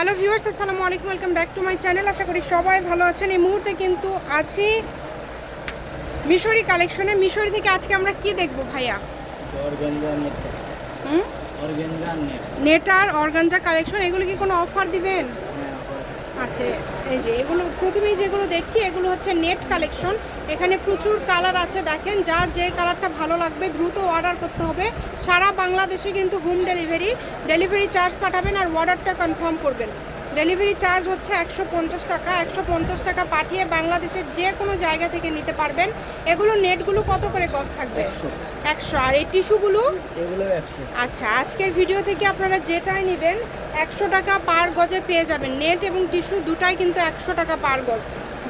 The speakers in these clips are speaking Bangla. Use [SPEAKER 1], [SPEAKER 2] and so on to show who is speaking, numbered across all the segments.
[SPEAKER 1] হ্যালো ভিউয়ার্স আসসালামু আলাইকুম welcome back to my channel. আশা করি সবাই ভালো আছেন। এই মুহূর্তে কিন্তু আছি মিশরি কালেকশনে। মিশরি থেকে আজকে আমরা কি দেখব ভাইয়া?
[SPEAKER 2] Organza net.
[SPEAKER 1] হুম?
[SPEAKER 2] নেট।
[SPEAKER 1] নেটার অর্গানজা কালেকশন এগুলো কি কোনো অফার দিবেন? আচ্ছা এই যে, এগুলো প্রথমেই যেগুলো দেখছি, এগুলো হচ্ছে নেট কালেকশন এখানে প্রচুর কালার আছে, দেখেন। যার যে কালারটা ভালো লাগবে, দ্রুত অর্ডার করতে হবে। সারা বাংলাদেশে কিন্তু হোম ডেলিভারি ডেলিভারি চার্জ পাঠাবেন আর অর্ডারটা কনফার্ম করবেন। ডেলিভারি চার্জ হচ্ছে একশো পঞ্চাশ টাকা। একশো পঞ্চাশ টাকা পাঠিয়ে বাংলাদেশের যে কোনো জায়গা থেকে নিতে পারবেন। এগুলো নেটগুলো কত করে গজ থাকবে?
[SPEAKER 2] একশো।
[SPEAKER 1] আর এই টিস্যুগুলো? আচ্ছা আজকের ভিডিও থেকে আপনারা যেটাই নেবেন একশো টাকা পার গজে পেয়ে যাবেন। নেট এবং টিস্যু দুটাই কিন্তু একশো টাকা পার গজ।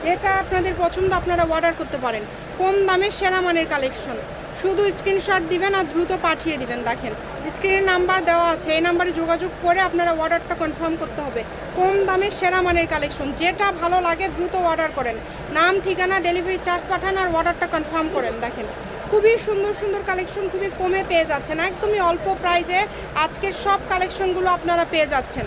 [SPEAKER 1] যেটা আপনাদের পছন্দ আপনারা অর্ডার করতে পারেন। কম দামে সেরা মানের কালেকশন। শুধু স্ক্রিনশট দিবেন আর দ্রুত পাঠিয়ে দিবেন, দেখেন। স্ক্রিনের নাম্বার দেওয়া আছে, এই নাম্বারে যোগাযোগ করে আপনারা অর্ডারটা কনফার্ম করতে হবে। কম দামে সেরা মানের কালেকশন যেটা ভালো লাগে দ্রুত অর্ডার করেন। নাম, ঠিকানা ডেলিভারি চার্জ পাঠান আর অর্ডারটা কনফার্ম করেন, দেখেন। খুবই সুন্দর সুন্দর কালেকশন খুবই কমে পেয়ে যাচ্ছেন, একদমই অল্প প্রাইজে আজকের সব কালেকশনগুলো আপনারা পেয়ে যাচ্ছেন।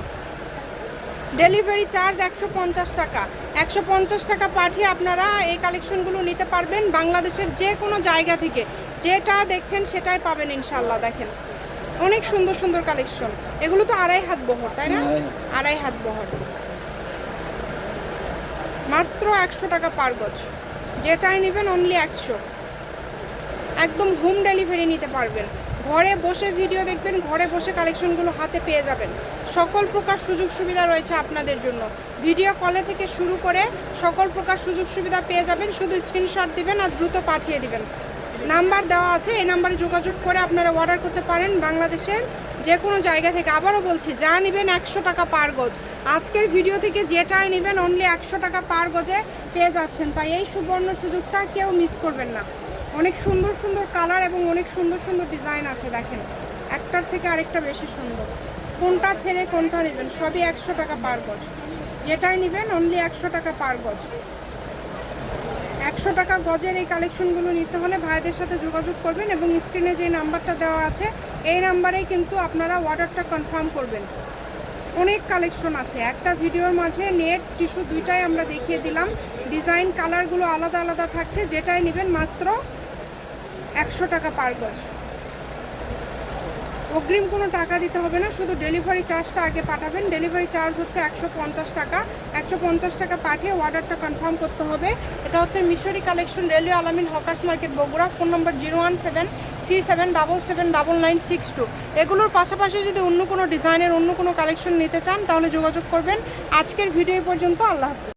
[SPEAKER 1] ডেলিভারি চার্জ একশো পঞ্চাশ টাকা। একশো পঞ্চাশ টাকা পাঠিয়ে আপনারা এই কালেকশনগুলো নিতে পারবেন বাংলাদেশের যে কোনো জায়গা থেকে। যেটা দেখছেন সেটাই পাবেন ইনশাল্লাহ দেখেন। অনেক সুন্দর সুন্দর কালেকশন এগুলো তো আড়াই হাত বহর তাই না?
[SPEAKER 2] আড়াই হাত।
[SPEAKER 1] বহর। মাত্র একশো টাকা পার গজ। যেটাই নেবেন অনলি একশো। একদম হোম ডেলিভারি নিতে পারবেন। ঘরে বসে ভিডিও দেখবেন, ঘরে বসে কালেকশনগুলো হাতে পেয়ে যাবেন। সকল প্রকার সুযোগ সুবিধা রয়েছে আপনাদের জন্য। ভিডিও কলে থেকে শুরু করে সকল প্রকার সুযোগ সুবিধা পেয়ে যাবেন, শুধু স্ক্রিনশট দিবেন আর দ্রুত পাঠিয়ে দিবেন। নাম্বার দেওয়া আছে, এই নাম্বারে যোগাযোগ করে আপনারা অর্ডার করতে পারেন বাংলাদেশের যে কোনো জায়গা থেকে। আবারও বলছি, যা নেবেন একশো টাকা পার গজ। আজকের ভিডিও থেকে যেটাই নেবেন অনলি একশো টাকা পার গজে পেয়ে যাচ্ছেন। তাই এই সুবর্ণ সুযোগটা কেউ মিস করবেন না। অনেক সুন্দর সুন্দর কালার এবং অনেক সুন্দর সুন্দর ডিজাইন আছে, দেখেন। একটার থেকে আরেকটা বেশি সুন্দর। কোনটা ছেড়ে, কোনটা নেবেন, সবই একশো টাকা পার গজ। যেটাই নেবেন অনলি একশো টাকা পার গজ। একশো টাকা গজের এই কালেকশনগুলো নিতে হলে ভাইদের সাথে যোগাযোগ করবেন এবং স্ক্রিনে যে নাম্বারটা দেওয়া আছে, এই নাম্বারেই কিন্তু আপনারা অর্ডারটা কনফার্ম করবেন। অনেক কালেকশন আছে। একটা ভিডিওর মাঝে নেট, টিস্যু দুইটাই আমরা দেখিয়ে দিলাম। ডিজাইন, কালারগুলো আলাদা আলাদা থাকছে। যেটাই নেবেন মাত্র একশো টাকা পার গজ অগ্রিম কোনো টাকা দিতে হবে না, শুধু ডেলিভারি চার্জটা আগে পাঠাবেন। ডেলিভারি চার্জ হচ্ছে একশো পঞ্চাশ টাকা। একশো পঞ্চাশ টাকা পাঠিয়ে অর্ডারটা কনফার্ম করতে হবে। এটা হচ্ছে মিশরি collection railway Alamin hawkers market Bogura. Phone নম্বর zero one seven three seven double seven double nine six two. এগুলোর পাশাপাশি যদি অন্য কোনো ডিজাইনের, অন্য কোনো কালেকশন নিতে চান, তাহলে যোগাযোগ করবেন। আজকের ভিডিও পর্যন্ত। আল্লাহ হাফিজ।